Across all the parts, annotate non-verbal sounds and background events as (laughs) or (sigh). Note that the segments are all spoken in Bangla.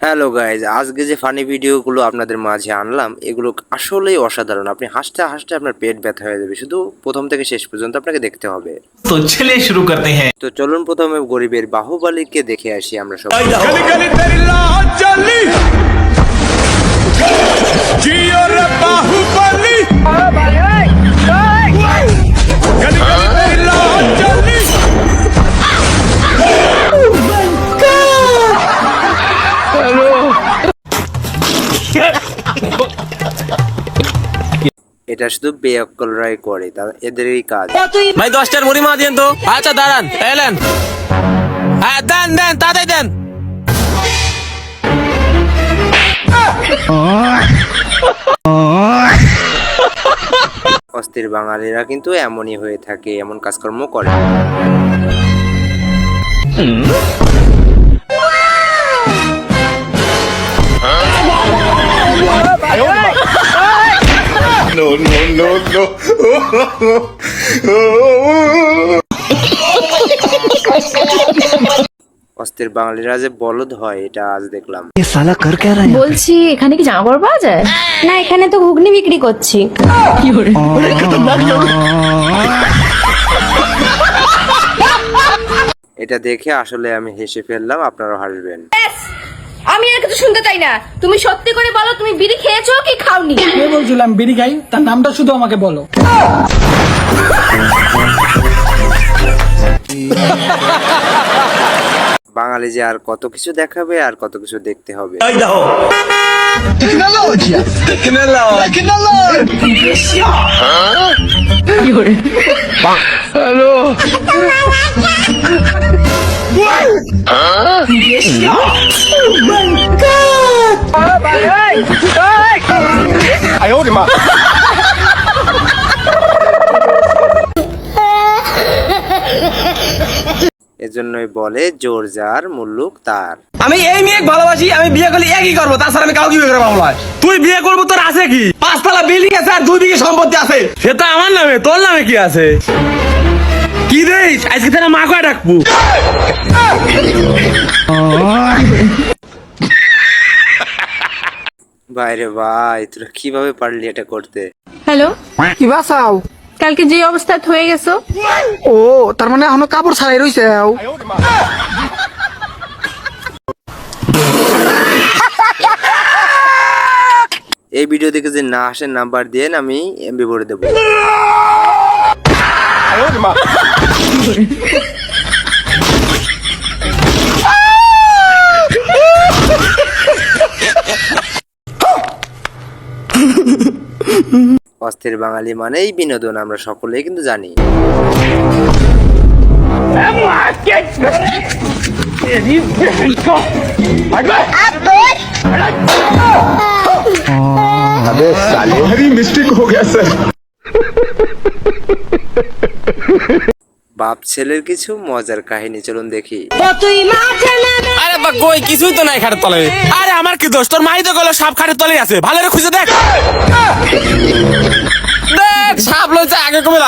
হ্যালো গাইজ আজকে যে ফানি ভিডিওগুলো আপনাদের মাঝে আনলাম এগুলো আসলেই অসাধারণ আপনি হাসতে হাসতে আপনার পেট ব্যথা হয়ে যাবে শুধু প্রথম থেকে শেষ পর্যন্ত আপনাকে দেখতে হবে তো ছেলে শুরু করতে হ্যাঁ তো চলুন প্রথমে গরিবের বাহুবালিকে দেখে আসি আমরা সবাই এটা শুধু বেয়ক্কলরাই করে এদেরই কাজ। ভাই দশটার মুড়ি মা দিন তো। আচ্ছা দাঁড়ান এলেন হ্যাঁ দেন দেন তাড়াতাড়ি দেন। অস্থির বাঙালিরা কিন্তু এমনই হয়ে থাকে এমন কাজকর্ম করে। No, no, no, no. অস্থির বাঙালিরা যে বলদ হয় এটা আজ দেখলাম। এ সালা কর কে রাই বলছি এখানে কি জামা কাপড় পাওয়া যায়? না এখানে তো ঘুগনি বিক্রি করছি। এটা দেখে আসলে আমি হেসে ফেললাম আপনারা হাসবেন। আমি আর কিছু শুনতে চাই না। তুমি সত্যি করে তুমি বিড়ি খেয়েছো কি খাওনি? কে বলছিলাম বিড়ি খাই? তার নামটা শুধু আমাকে বলো। বাঙালি যে আর কত কিছু দেখাবে আর কত কিছু দেখতে হবে। এজন্যই বলে জোর যার মুল্লুক তার। আমি এই মেয়ে ভালোবাসি আমি বিয়ে করলে একই করব তাছাড়া আমি কাউকে বিয়ে করে পাবো না। তুই বিয়ে করব তোর আছে কি? পাঁচতলা বিল্ডিং আছে আর দুই বিঘে সম্পত্তি আছে। সেটা আমার নামে তোর নামে কি আছে? কি রে আজকে তারা মা কয় ডাকবো। বাইরে ভাই তোরা কীভাবে পারলি এটা করতে? হ্যালো? কি বাসাও? কালকে যে অবস্থা হয়ে গেছো? ও তার মানে এখনও কাপড় ছাড়াই রইছে এই ভিডিও দেখে যে না আসেন নাম্বার দিয়ে আমি এমবি ভরে দেবো। (laughs) অস্থির বাঙালি মানেই বিনোদন আমরা সকলেই কিন্তু জানি। মিস্টেক হো গেছে। বাপ ছেলের কিছু মজার কাহিনী চলুন দেখি। আরে বা কই কিছুই তো নাই খাটের তলে আরে আমার কি দোষ? তোর মাই তো গেল সাপ খাটের তলে আছে। ভালো করে খুঁজে দেখ। দেখ সাপ লইছে আগে কমে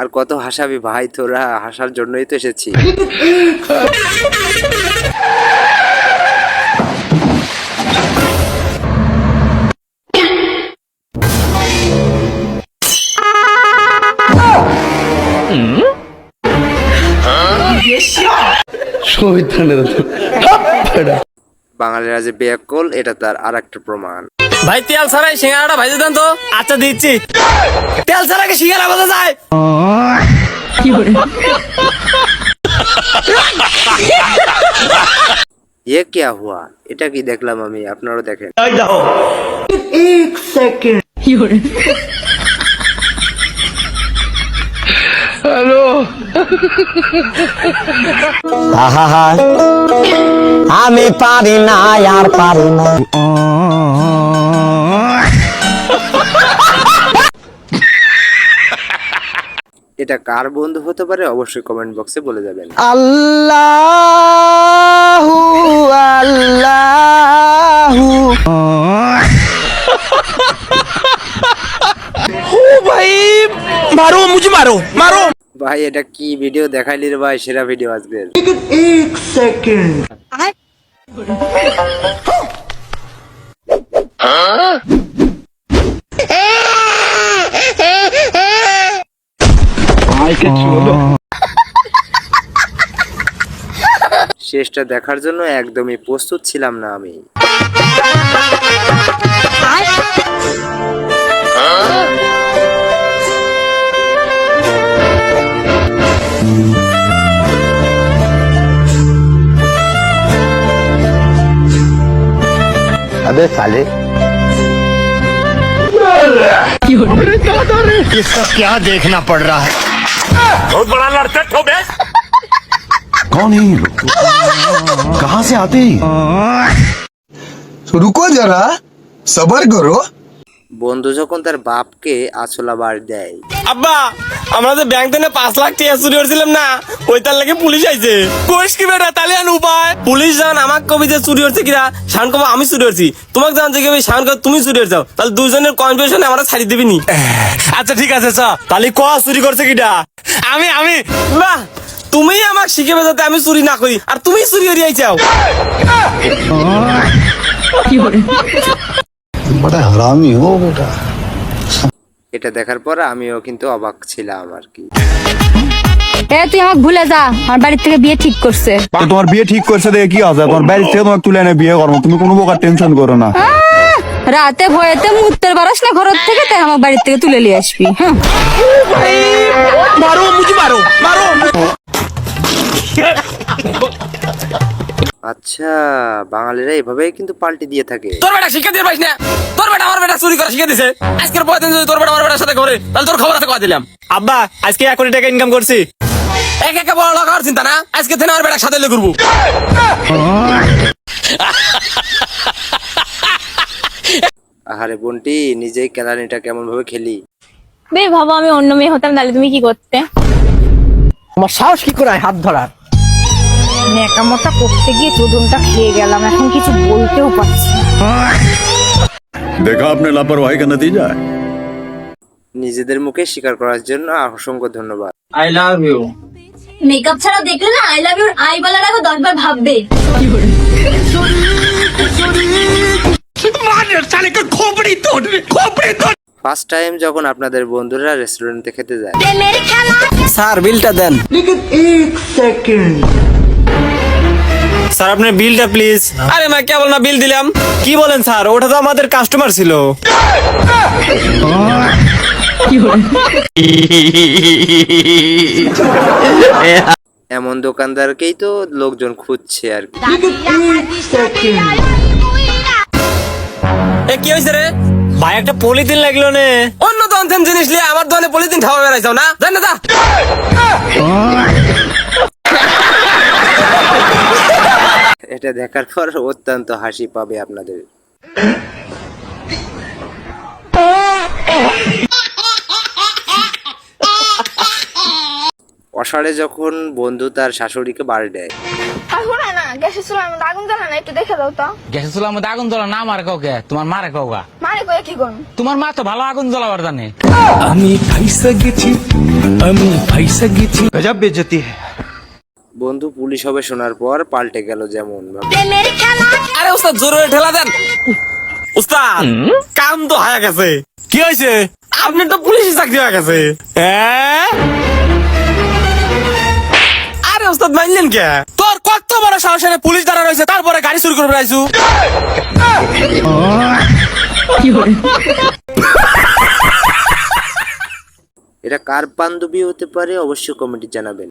আর কত হাসাবি ভাই তোরা হাসার জন্যই তো এসেছি। (laughs) বাঙালিরা যে বেয়াকল এটা তার আর একটা প্রমাণ ভাই তেল ছাড়াই সিঙ্গারাটা ভাইজে দেন তো আচ্ছা দিচ্ছি তেল ছাড়া কি সিঙ্গারা বোঝা যায় ये क्या हुआ এটা কি দেখলাম আমি আপনারাও দেখেন আমি পারি না আর পারি না। এটা কার বন্ধু হতে পারে অবশ্যই কমেন্ট বক্সে বলে যাবেন। আল্লাহ আল্লাহু। আল্লাহু মারো মুঝে মারো মারো। ভাই এটা কি ভিডিও দেখাইলি রে ভাই? সেরা ভিডিও আজকের। শেষটা দেখার জন্য একদমই প্রস্তুত ছিলাম না আমি। अबे साले। ये सब क्या देखना पड़ रहा है? बहुत बड़ा लड़का हो बे कौन है कहाँ से आते हैं। हाँ। रुको जरा सबर करो। বন্ধু যখন তার বাপকে আছলা বার দেয়। আব্বা আমরা যে ব্যাংক থেকে পাঁচ লাখ টাকা চুরি করছিলাম না ওই তার লাগে পুলিশ আইছে। কোষ কি বেটা তাহলে আন উপায়? পুলিশ যখন আমাকে কবি যে চুরি করছে কিনা শান কবে আমি চুরি করছি। তোমাকে জানতে গেবে শান কবে তুমি চুরি করছ। তাহলে দুজনের কনফিউশনে আমরা ছাড়ি দিবি নি। আচ্ছা ঠিক আছে স্যার তাহলে ক চুরি করছে কিটা আমি আমি বাহ তুমি আমাকে শিখেবে যাতে আমি চুরি না করি আর তুমি চুরি করে আইছাও। বড় হারামি ও বেটা। এটা দেখার পর আমিও কিন্তু অবাক ছিলাম আর কি। এ তুই আমাকে ভুলে যা আমার বাড়ি থেকে বিয়ে ঠিক করছে। তোমার বিয়ে ঠিক করছে দেখে কি হবে তোমার বাড়ি থেকে তোমাকে তুলে এনে বিয়ে করব তুমি কোনো প্রকার টেনশন করো না। রাতে ভয়েতে মুত্তের বারাস না ঘর থেকে তাই আমার বাড়ি থেকে তুলে নিয়ে আসবি হ্যাঁ। মারো মুজি মারো মারো। আচ্ছা বাঙালিরা এভাবেই কিন্তু পাল্টে দিয়ে থাকে। তোর বেটা শিক্ষা দিয়ে পাইস না? তোর বেটা আমার বেটা চুরি করে শিখে দিছে। আজকের পর দিন যদি তোর বেটা আমার বেটার সাথে করে তাহলে তোর খবর আছে কয় দিলাম? আব্বা আজকে এক কোটি টাকা ইনকাম করছি। এক একে বড় লোক হওয়ার চিন্তা না আজকে থেকে আমার বেটার সাথে লে করব আহারে বোনটি নিজেই কেলানিটা কেমন ভাবে খেলি? বে ভাবো আমি অন্য মেয়ে হতাম তাহলে তুমি কি করতে? আমার সাহস কি করে হাত ধরার? ন্যাকামোটা করতে গিয়ে চোদনটা খেয়ে গেলাম। এখন কিছু বলতেও পারছি দেখা আপনার লাপরওয়াহি কেন দিয়ে যায়? নিজেদের মুখে স্বীকার করার জন্য অসংখ্য ধন্যবাদ। আই লাভ ইউ মেকআপ ছাড়া দেখলে না আই লাভ ইউর আই বলার আগে দশবার ভাববে। ফার্স্ট টাইম যখন আপনাদের বন্ধুরা রেস্টুরেন্টে খেতে যায়। স্যার বিলটা দেন। সেকেন্ড স্যার আপনার বিলটা প্লিজ আরে মা কেবল না বিল দিলাম। কি বলেন স্যার? ওটা তো আমাদের কাস্টমার ছিল। এমন দোকানদারকেই তো লোকজন খুঁজছে আর কি। এ কি হয়েছে রে? ভাই একটা পলিথিন লাগল নে। অন্য দোকান জিনিস নিয়ে আমার দোকানে পলিথিন খাওয়া বেড়াইছাও না? জান না যা এটা দেখার পর অত্যন্ত হাসি পাবে আপনাদের। অসারে যখন বন্ধু তার শাশুড়িকে বাড়ি দেয়। আগুন না কাউকে? তোমার মারে তোমার মা তো ভালো আগুন জানে। আমি ফাইসা গেছি আমি ফাইসা গেছি গজাব বেজতি হ্যাঁ বন্ধু পুলিশ হবে শোনার পর পাল্টে গেল যেমন আরে উস্তাদ জোরে ঠেলা দেন। উস্তাদ কাম তো হয়ে গেছে। কি হয়েছে? আপনি তো পুলিশে চাকরি হয়ে গেছে? আরে উস্তাদ মানলেন কে? তোর কত বড় সাহস পুলিশ দাঁড়া রয়েছে তারপরে গাড়ি চুরি করে বেড়াইছু। এটা কার বান্ধবী হতে পারে? অবশ্যই কমেন্টে জানাবেন।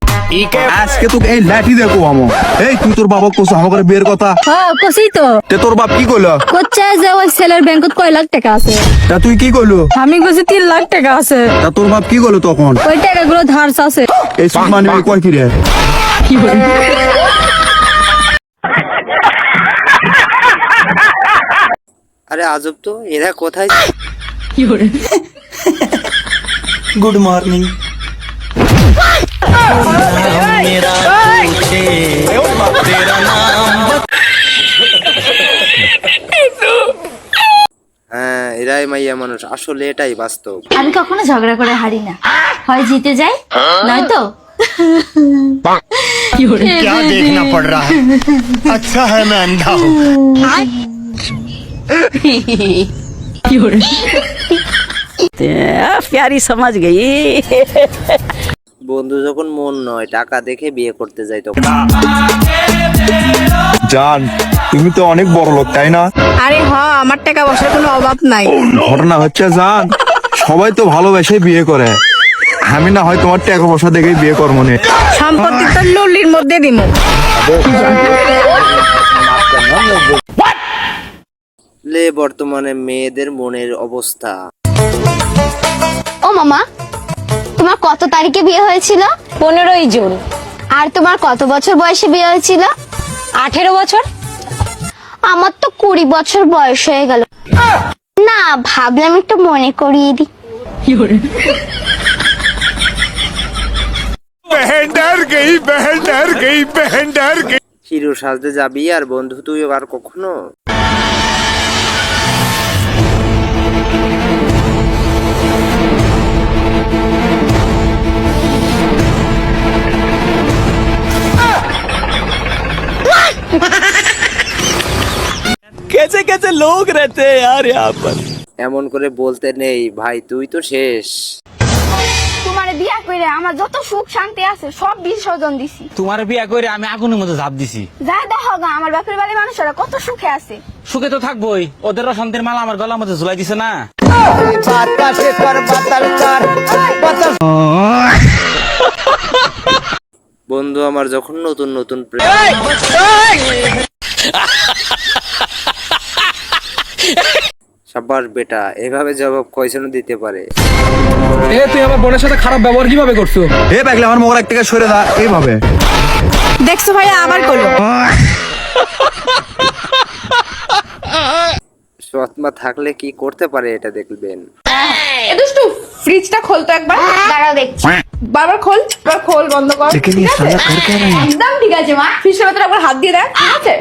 আজকে তোকে এই লাঠি দেখো আমো। এই তুই তোর বাবা কোসো আমাকে বিয়ের কথা। হ্যাঁ কষি তো। তে তোর বাপ কি কইলো? কোচ্ছে যে ওই ছেলের ব্যাংকত কয় লাখ টাকা আছে। তা তুই কি কইলো? আমি কইছি তিন লাখ টাকা আছে। তা তোর বাপ কি কইলো তখন? ওই টাকাগুলো ধার আছে এই সুমান কয় কি রে কি আরে আজব তো এরা কোথায়? गुड मॉर्निंग হ্যাঁ এরাই মাইয়া মানুষ আসলে এটাই বাস্তব আমি কখনো ঝগড়া করে হারি না হয় জিতে যাই নয়তো क्या देखना पड़ रहा है अच्छा है मैं अंधा हूँ प्यारी समझ गई বন্ধু যখন মন নয় টাকা দেখে বিয়ে করতে যায় তখন জান তুমি তো অনেক বড় লোক তাই না আরে হ আমার টাকা পয়সার কোনো অভাব নাই ঘটনা হচ্ছে জান সবাই তো ভালোবেসে বিয়ে করে আমি না হয় তোমার টাকা পয়সা দেখেই বিয়ে করবো নে সম্পত্তি তো লুলির মধ্যে দিমু লে বর্তমানে মেয়েদের মনের অবস্থা ও মামা তোমার কত তারিখে বিয়ে হয়েছিল পনেরোই জুন আর তোমার কত বছর বয়সে বিয়ে হয়েছিল আঠেরো বছর আমার তো কুড়ি বছর বয়স হয়ে গেল না ভাবলাম একটু মনে করিয়ে দিই बहन डर गई बहन डर गई बहन डर गई হিরো সাজতে যাবি আর বন্ধু তুই আর কখনো कैसे कैसे लोग रहते हैं यार यहाँ पर এমন করে বলতে নেই ভাই তুই তো শেষ তোমার বিয়া করে আমার যত সুখ শান্তি আছে সব বিসর্জন দিছি তোমার বিয়া করে আমি আগুনের মধ্যে ঝাঁপ দিছি যাই দেখো গা আমার বাপের বাড়ির মানুষেরা কত সুখে আছে সুখে তো থাকবোই ওদের শান্তির মালা আমার গলার মধ্যে ঝুলাই দিছে না বন্ধু আমার যখন নতুন নতুন প্রেম সাব্বাস বেটা এভাবে জবাব কয়জনও দিতে পারে? এ তুই আমার বোনের সাথে খারাপ ব্যবহার কীভাবে করছ? এ পাগলে আমার মোবাইল থেকে সরে দা এইভাবে। দেখছ ভাইয়া আবার করল। সৎমা থাকলে কি করতে পারে এটা দেখবেন। ফ্রিজটা খোল তো একবার। দাঁড়াও দেখছি। বারবার খোল এবার খোল বন্ধ কর। ঠিক আছে? একদম ঠিক আছে মা। ফ্রিজের ভেতরে একবার হাত দিয়ে দেখ ঠিক আছে?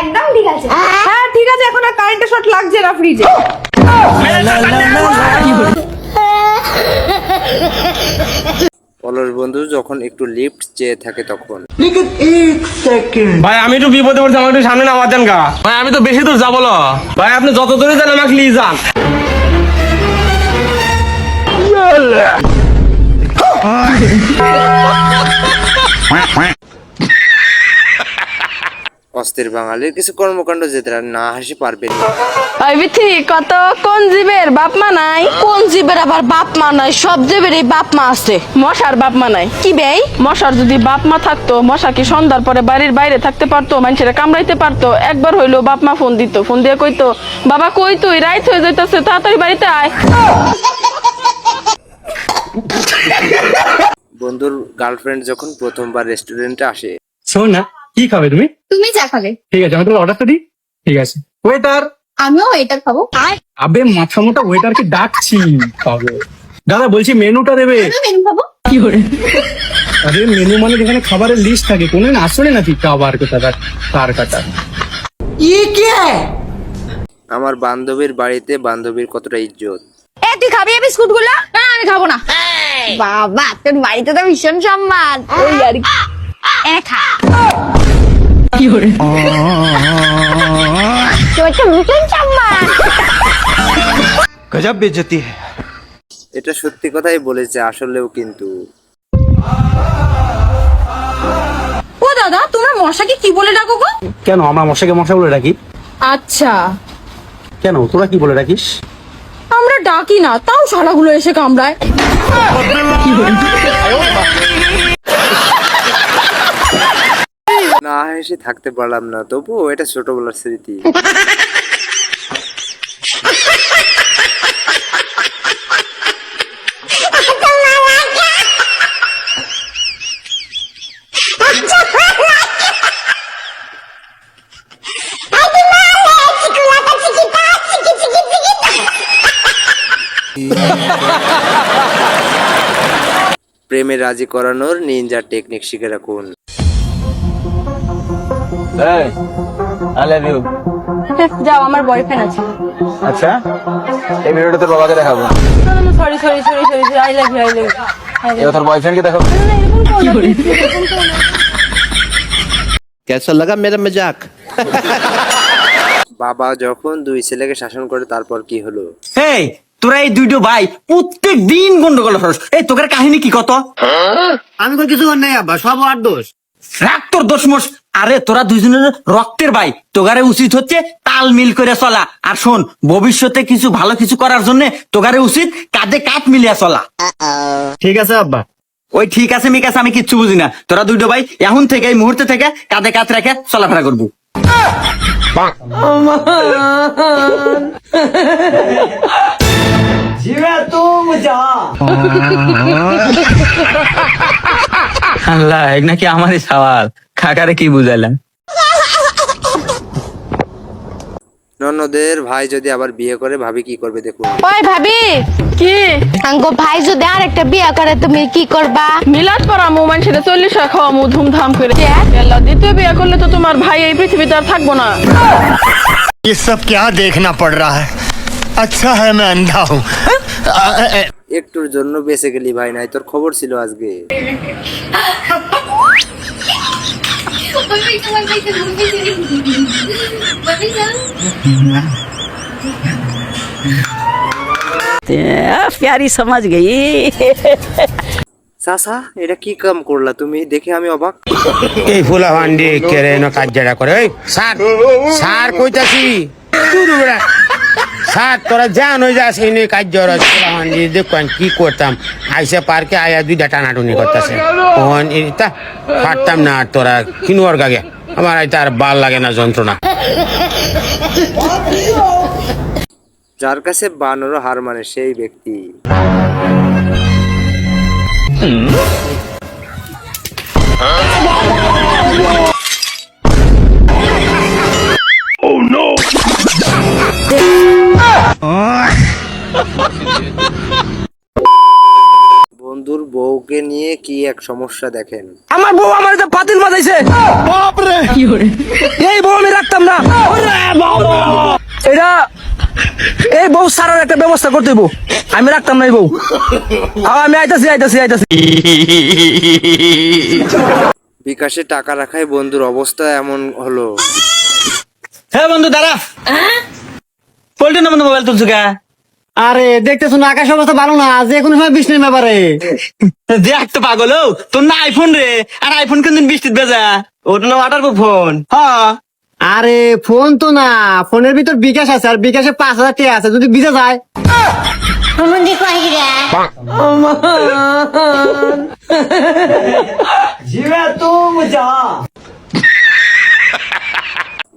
একদম ঠিক আছে। হ্যাঁ ঠিক আছে এখন আর কারেন্টের শর্ট লাগছে না ফ্রিজে অলস বন্ধু যখন একটু লিফট চেয়ে থাকে তখন। ভাই আমি একটু বিপদে পড়ছি আমার একটু সামনে নামা দেন গা। ভাই আমি তো বেশি দূর যাব না ভাই আপনি যত দূরে যান আমাকে নিয়ে যান। অস্থির বাঙালির কিছু কর্মকাণ্ড যেতে না হাসি পারবেন কত কোন জীবের বাপ মা নাই? কোন জীবের আবার বাপ মা নাই? সব জীবের এই বাপ মা আছে। মশার বাপ মা নাই। কি বেই মশার যদি বাপ মা থাকতো, মশা কি সন্ধ্যার পরে বাড়ির বাইরে থাকতে পারতো, মানুষেরা কামড়াইতে পারতো? একবার হইল বাপ মা ফোন দিত। ফোন দিয়ে কইতো, বাবা, কই তুই? রাইত হয়ে যাইতেছে, তাড়াতাড়ি বাড়িতে আয়। বন্ধুর গার্লফ্রেন্ড যখন প্রথমবার রেস্টুরেন্টে আসে। শোন না কি খাবে তুমি? তুমি যা খাবে। ঠিক আছে আমি তোমার অর্ডারটা দিই। ঠিক আছে। ওয়েটার আমিও এটা খাব। আবে মাথা মোটা ওয়েটারকে ডাকছি। খাবে। দাদা বলছি মেনুটা দেবে। মেনু খাব। আরে মেনু মানে যেখানে খাবারের লিস্ট থাকে। কোনো আসলে নাকি খাবার কোথা কার কাটা। আমার বান্ধবীর বাড়িতে বান্ধবীর কতটা ইজ্জত। এ তুই খাবি এই বিস্কুটগুলা না আমি খাব। না বাবা তোর বাড়িতে তো ভীষণ সম্মান। ওই আর ভীষণ সম্মান। গজব বেজতি এটা সত্যি কথাই বলেছে আসলেও কিন্তু। ও দাদা তোমরা মশাকে কি বলে ডাকো গো? কেন আমরা মশাকে মশা বলে ডাকি? আচ্ছা। কেন তোরা কি বলে রাখিস আমরা ডাকি না, তাও শালাগুলো এসে কামড়ায়। না হেসে থাকতে পারলাম না তবু এটা ছোটবেলার স্মৃতি। প্রেমে রাজি করানোর নিনজার টেকনিক শিখে রাখুন। (laughs) যাও আমার বয়ফ্রেন্ড আছে। আচ্ছা এই ভিডিওটা তোর বাবাকে দেখাবো। Sorry sorry sorry sorry I love you I love you তোর বয়ফ্রেন্ডকে দেখাবো। কেসা লাগা মেরা মজাক বাবা যখন দুই ছেলেকে শাসন করে তারপর কি হলো? হেই তোরা এই দুইটো ভাই প্রত্যেক দিন গন্ডগোল করস। এই তোদের কাহিনী কি কত? আমি তো কিছু নাই আব্বা সব আর দোষ। রাগ তোর দোষ মোষ। আরে তোরা দুইজনের রক্তের ভাই। তোগারে উচিত হচ্ছে তাল মিল করে চলা। আর শোন ভবিষ্যতে কিছু ভালো কিছু করার জন্য তোগারে উচিত কাঁধে কাঠ মিলিয়া চলা। ঠিক আছে আব্বা। ওই ঠিক আছে মিক আছে আমি কিচ্ছু বুঝি না। তোরা দুইটো ভাই এখন থেকে এই মুহূর্তে থেকে কাঁধে কাঁধ রেখে চলাফেরা করবি। আল্লাহ এক নাকি আমারই সওয়াল কাকারে কি বুঝাইলাম ননদের ভাই যদি আবার বিয়ে করে ভাবি কি করবে দেখুন ওই ভাবি কি আঙ্গো ভাই যদি আর একটা বিয়ে করে তুমি কি করবা মিলাদ পড়া মু মানুষের চল্লিশ খাওয়া মু ধুমধাম করে আল্লাহ দ্বিতীয় বিয়ে করলে তো তোমার ভাই এই পৃথিবীতে আর থাকবো না ये सब क्या देखना पड़ रहा है আচ্ছা হ্যাঁ দাও। একটুর জন্য বেঁচে গেলি ভাই নাই তোর খবর ছিল আজকে। প্যারি সমাজ গেই। সাসা এটা কি কাম করলা তুমি? দেখে আমি অবাক। এই ফুলা ভান্ডি কেড়ে কাজ করে সার সার কইতাছি। স্যার তোরা জান হয়ে যাস এই নিয়ে কাজ ভান্ডি দেখুন কি করতাম। আইসা পার্কে আয়া দুইটা টানাটুনি করতেছে। ওহন এটা পারতাম না আর তোরা কিনুয়ার গাগে। আমার আইতে আর ভালো লাগে না যন্ত্রণা। যার কাছে বানরও হার মানে সেই ব্যক্তি। বন্ধুর বউকে নিয়ে কি এক সমস্যা দেখেন? আমার বউ আমার যে পাতিল বাজাইছে। এই বউ আমি রাখতাম না। এটা এই বউ সারার একটা ব্যবস্থা করতে হইবো। আমি রাখতাম না এই বউ। আমি আইতাছি আইতাছি আইতাছি। বিকাশে টাকা রাখায় বন্ধুর অবস্থা এমন হলো। হ্যাঁ বন্ধু দাঁড়া। পল্টন না বন্ধু মোবাইল তুলছো কা? আরে দেখতেছো না আকাশ অবস্থা ভালো না যে কোনো সময় বৃষ্টি নেমে পারে। (laughs) দেখ তো পাগল তোর না আইফোন রে আর আইফোন কোনদিন বৃষ্টিত বেজা ওটা না ওয়াটার ফোন হ্যাঁ আরে ফোন তো না ফোনের ভিতর বিকাশ আছে আর বিকাশে পাঁচ হাজার টাকা আছে যদি ভিজে যায়।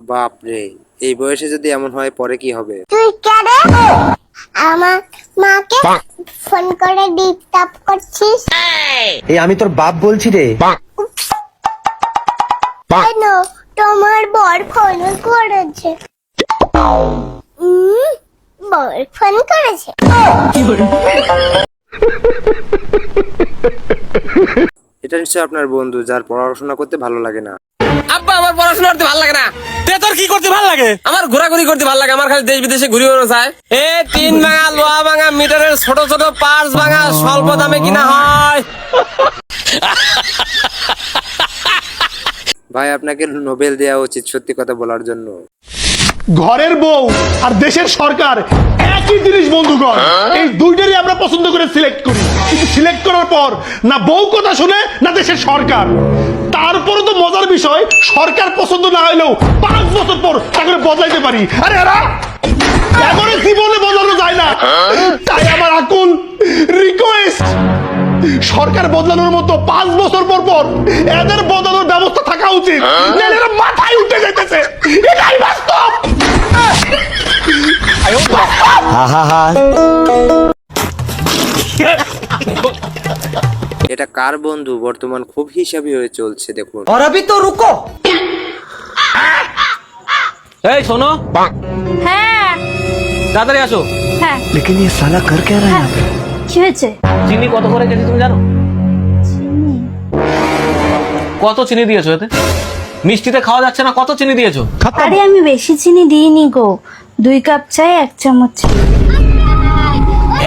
বাপরে এই বয়সে যদি এমন হয় পরে কি হবে? আমার মাকে ফোন করে ডিস্টার্ব করছিস? এই আমি তোর বাপ বলছি রে। কেন? তোমার বর ফোন করেছে। উম, বর ফোন করেছে। এটা নিশ্চয় আপনার বন্ধু যার পড়াশোনা করতে ভালো লাগে না। আব্বা আমার পড়াশোনা করতে ভালো লাগে না। তে তোর কি করতে ভালো লাগে? আমার ঘোরাঘুরি করতে ভালো লাগে আমার খালি দেশ বিদেশে ঘুরি বেড়ানো চায় এ তিন ভাঙা লোহা ভাঙা মিটারের ছোট ছোট পার্স ভাঙা স্বল্প দামে কিনা হয়। ভাই আপনাকে নোবেল দেওয়া উচিত সত্যি কথা বলার জন্য। ঘরের বউ আর দেশের সরকার একই জিনিস বন্ধুগণ। এই দুইটারই আমরা পছন্দ করে সিলেক্ট করি। কিন্তু সিলেক্ট করার পর না বউ কথা শুনে না দেশের সরকার। তারপরে তো মজার বিষয় সরকার পছন্দ না হলেও পাঁচ বছর পর তাকে বদলাইতে পারি। আরে এরা এবারে জীবনে বদলানো যায় না। তাই আমার আকুল রিকোয়েস্ট সরকার বদলানোর মতো পাঁচ বছর পর পর এদের বদলানোর ব্যবস্থা থাকা উচিত নাহলে এরা মাথায় উঠে যাইতেছে এটাই বাস্তব এটা কার বন্ধু বর্তমান খুব হিসাবি হয়ে চলছে দেখুন और अभी तो रुको এই শোনো হ্যাঁ তাড়াতাড়ি আসো হ্যাঁ लेकिन ये साला कर क्या रहा है यहाँ पे কি হয়েছে? চিনি কত করে কেজি তুমি জানো? কত চিনি দিয়েছ এতে? মিষ্টিতে খাওয়া যাচ্ছে না কত চিনি দিয়েছ? আরে আমি বেশি চিনি দিইনি গো। দুই কাপ চাই এক চামচ চিনি।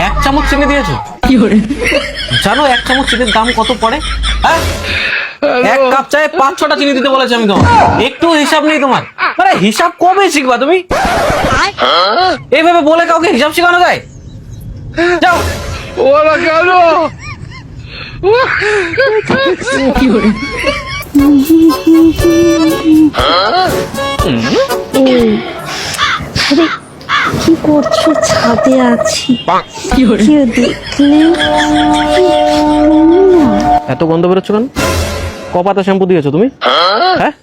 এক চামচ চিনি দিয়েছ? জানো এক চামচ চিনির দাম কত পড়ে? হ্যাঁ? এক কাপ চায়ে পাঁচ ছটা চিনি দিতে বলেছি আমি তোমার একটু হিসাব নেই তোমার। মানে হিসাব কবে শিখবা তুমি? এইভাবে বলে কাউকে হিসাব শেখানো যায়? যাও। কি করছ ছাদে আছি এত গন্ধ বেরোচ্ছ কেন? ক পাতা শ্যাম্পু দিয়েছ তুমি? হ্যাঁ?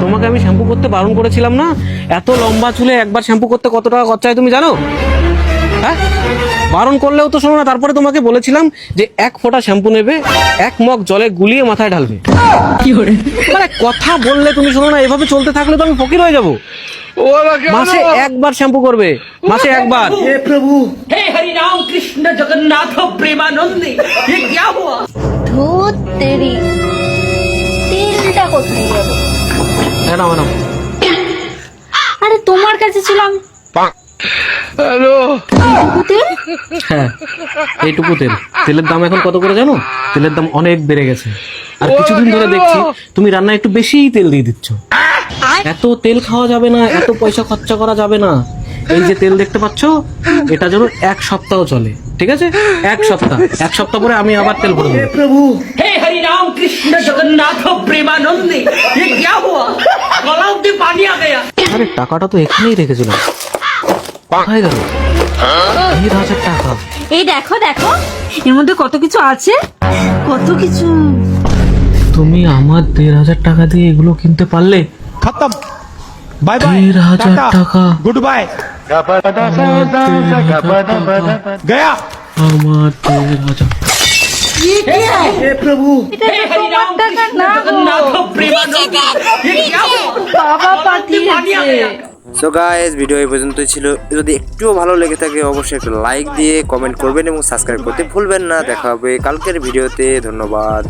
তোমাকে আমি শ্যাম্পু করতে বারণ করেছিলাম না? এত লম্বা চুলে একবার শ্যাম্পু করতে কত টাকা খরচা হয় তুমি জানো? হ্যাঁ বারণ করলেও তো শোনো না তারপরে তোমাকে বলেছিলাম যে এক ফোঁটা শ্যাম্পু নেবে এক মগ জলে গুলিয়ে মাথায় ঢালবে। কি করে? মানে কথা বললে তুমি শোনো না এভাবে চলতে থাকলে তো আমি ফকির হয়ে যাব। মাসে একবার শ্যাম্পু করবে মাসে একবার। ধুত তেরি। তেলটা কোথায় গেল? হ্যাঁ নাও নাও। আরে তোমার কাছে ছিলাম। তেল হ্যাঁ এইটুকু তেল। তেলের দাম এখন কত করে জানো? তেলের দাম অনেক বেড়ে গেছে। আর কিছুদিন ধরে দেখছি তুমি রান্না একটু বেশিই তেল দিয়ে দিচ্ছ। এত তেল খাওয়া যাবে না এত পয়সা খরচা করা যাবে না। এই যে তেল দেখতে পাচ্ছ এটা যেন এক সপ্তাহ চলে ঠিক আছে? এক সপ্তাহ। এক সপ্তাহ পরে আমি আবার তেল ভরে দেবো আরে টাকাটা তো এখানেই রেখেছিলাম। কোথায় গেল দেড় হাজার টাকা এই দেখো দেখো এর মধ্যে কত কিছু আছে কত কিছু তুমি আমার দেড় হাজার টাকা দিয়ে এগুলো কিনতে পারলে खत्म बाय बाय দেড় হাজার টাকা गुड बाय गया আমার দেড় হাজার বাবা পাঠিয়েছে সো গাইস ভিডিও এই পর্যন্তই ছিল। যদি একটুও ভালো লেগে থাকে, অবশ্যই একটা লাইক দিয়ে কমেন্ট করবেন এবং সাবস্ক্রাইব করতে ভুলবেন না। দেখা হবে কালকের ভিডিওতে ধন্যবাদ।